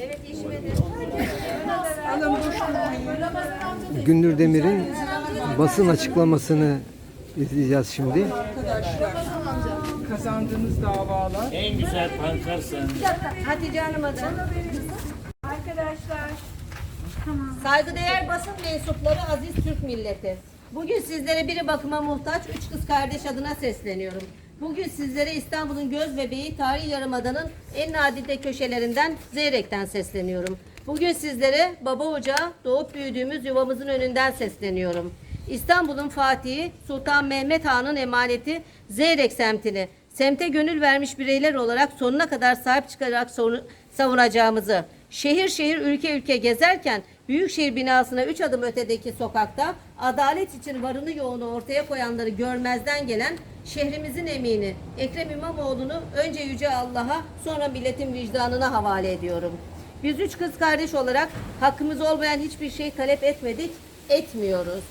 Evet. Gündür Demir'in basın açıklamasını izleyeceğiz şimdi. Arkadaşlar kazandığınız davalar En güzel pankart sen. Hatice Hanım'a da. Saygıdeğer basın mensupları aziz Türk milleti. Bugün sizlere biri bakıma muhtaç üç kız kardeş adına sesleniyorum. Bugün sizlere İstanbul'un göz bebeği Tarihi Yarımada'nın en nadide köşelerinden Zeyrek'ten sesleniyorum. Bugün sizlere baba ocağı doğup büyüdüğümüz yuvamızın önünden sesleniyorum. İstanbul'un Fatihi Sultan Mehmet Han'ın emaneti Zeyrek semtini semte gönül vermiş bireyler olarak sonuna kadar sahip çıkarak savunacağımızı, şehir şehir ülke ülke gezerken Büyükşehir binasına üç adım ötedeki sokakta adalet için varını yoğunu ortaya koyanları görmezden gelen şehrimizin emini Ekrem İmamoğlu'nu önce Yüce Allah'a sonra milletin vicdanına havale ediyorum. Biz üç kız kardeş olarak hakkımız olmayan hiçbir şey talep etmedik, etmiyoruz.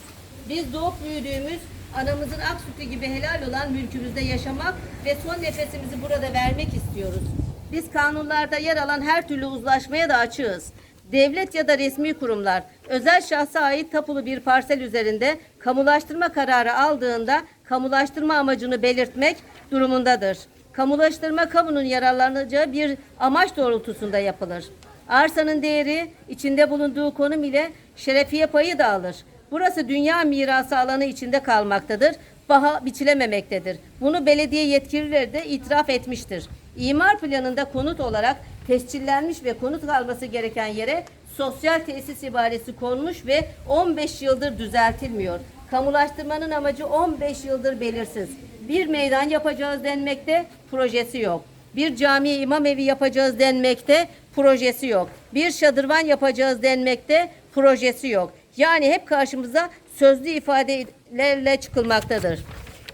Biz doğup büyüdüğümüz anamızın ak sütü gibi helal olan mülkümüzde yaşamak ve son nefesimizi burada vermek istiyoruz. Biz kanunlarda yer alan her türlü uzlaşmaya da açığız. Devlet ya da resmi kurumlar özel şahsa ait tapulu bir parsel üzerinde kamulaştırma kararı aldığında kamulaştırma amacını belirtmek durumundadır. Kamulaştırma kamunun yararlanacağı bir amaç doğrultusunda yapılır. Arsanın değeri içinde bulunduğu konum ile şerefiye payı da alır. Burası dünya mirası alanı içinde kalmaktadır. Baha biçilememektedir. Bunu belediye yetkilileri de itiraf etmiştir. İmar planında konut olarak tescillenmiş ve konut kalması gereken yere sosyal tesis ibaresi konmuş ve 15 yıldır düzeltilmiyor. Kamulaştırmanın amacı 15 yıldır belirsiz. Bir meydan yapacağız denmekte, projesi yok. Bir cami imam evi yapacağız denmekte, projesi yok. Bir şadırvan yapacağız denmekte, projesi yok. Yani hep karşımıza sözlü ifadelerle çıkılmaktadır.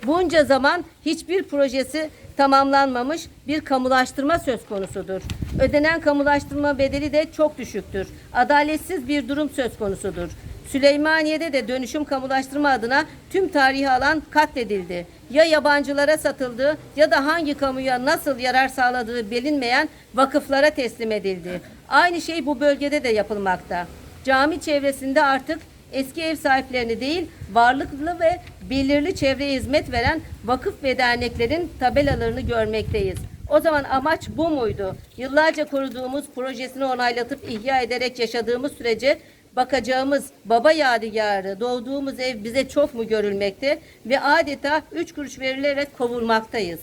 Bunca zaman hiçbir projesi tamamlanmamış bir kamulaştırma söz konusudur. Ödenen kamulaştırma bedeli de çok düşüktür. Adaletsiz bir durum söz konusudur. Süleymaniye'de de dönüşüm kamulaştırma adına tüm tarihi alan katledildi. Ya yabancılara satıldı ya da hangi kamuya nasıl yarar sağladığı bilinmeyen vakıflara teslim edildi. Aynı şey bu bölgede de yapılmakta. Cami çevresinde artık eski ev sahiplerini değil, varlıklı ve belirli çevreye hizmet veren vakıf ve derneklerin tabelalarını görmekteyiz. O zaman amaç bu muydu? Yıllarca koruduğumuz projesini onaylatıp ihya ederek yaşadığımız sürece bakacağımız baba yadigarı, doğduğumuz ev bize çok mu görülmekte ve adeta üç kuruş verilerek kovulmaktayız.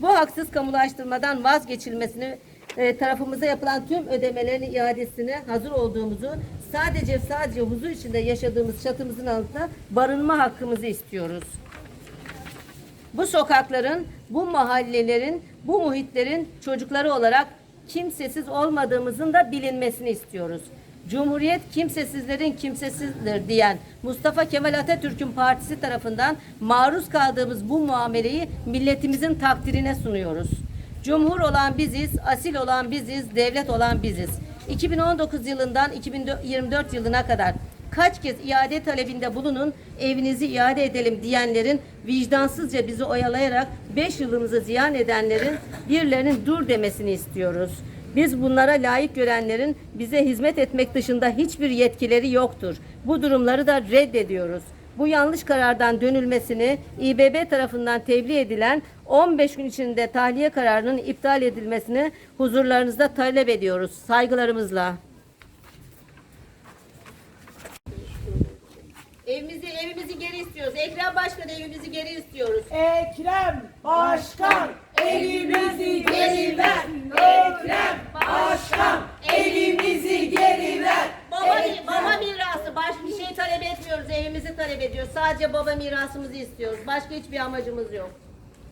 Bu haksız kamulaştırmadan vazgeçilmesini e, tarafımıza yapılan tüm ödemelerin iadesine hazır olduğumuzu sadece sadece huzur içinde yaşadığımız çatımızın altında barınma hakkımızı istiyoruz. Bu sokakların, bu mahallelerin, bu muhitlerin çocukları olarak kimsesiz olmadığımızın da bilinmesini istiyoruz. Cumhuriyet kimsesizlerin kimsesizdir diyen Mustafa Kemal Atatürk'ün partisi tarafından maruz kaldığımız bu muameleyi milletimizin takdirine sunuyoruz. Cumhur olan biziz, asil olan biziz, devlet olan biziz. 2019 yılından 2024 yılına kadar kaç kez iade talebinde bulunun, evinizi iade edelim diyenlerin vicdansızca bizi oyalayarak 5 yılımızı ziyan edenlerin birilerinin dur demesini istiyoruz. Biz bunlara layık görenlerin bize hizmet etmek dışında hiçbir yetkileri yoktur. Bu durumları da reddediyoruz. Bu yanlış karardan dönülmesini İBB tarafından tebliğ edilen 15 gün içinde tahliye kararının iptal edilmesini huzurlarınızda talep ediyoruz. Saygılarımızla. Evimizi evimizi geri istiyoruz. Ekrem Başkan evimizi geri istiyoruz. Ekrem Başkan elimizi geri ver. Ekrem Başkan elimizi geri ver. Baba, baba mirası. Başka bir şey talep etmiyoruz. Evimizi talep ediyoruz. Sadece baba mirasımızı istiyoruz. Başka hiçbir amacımız yok.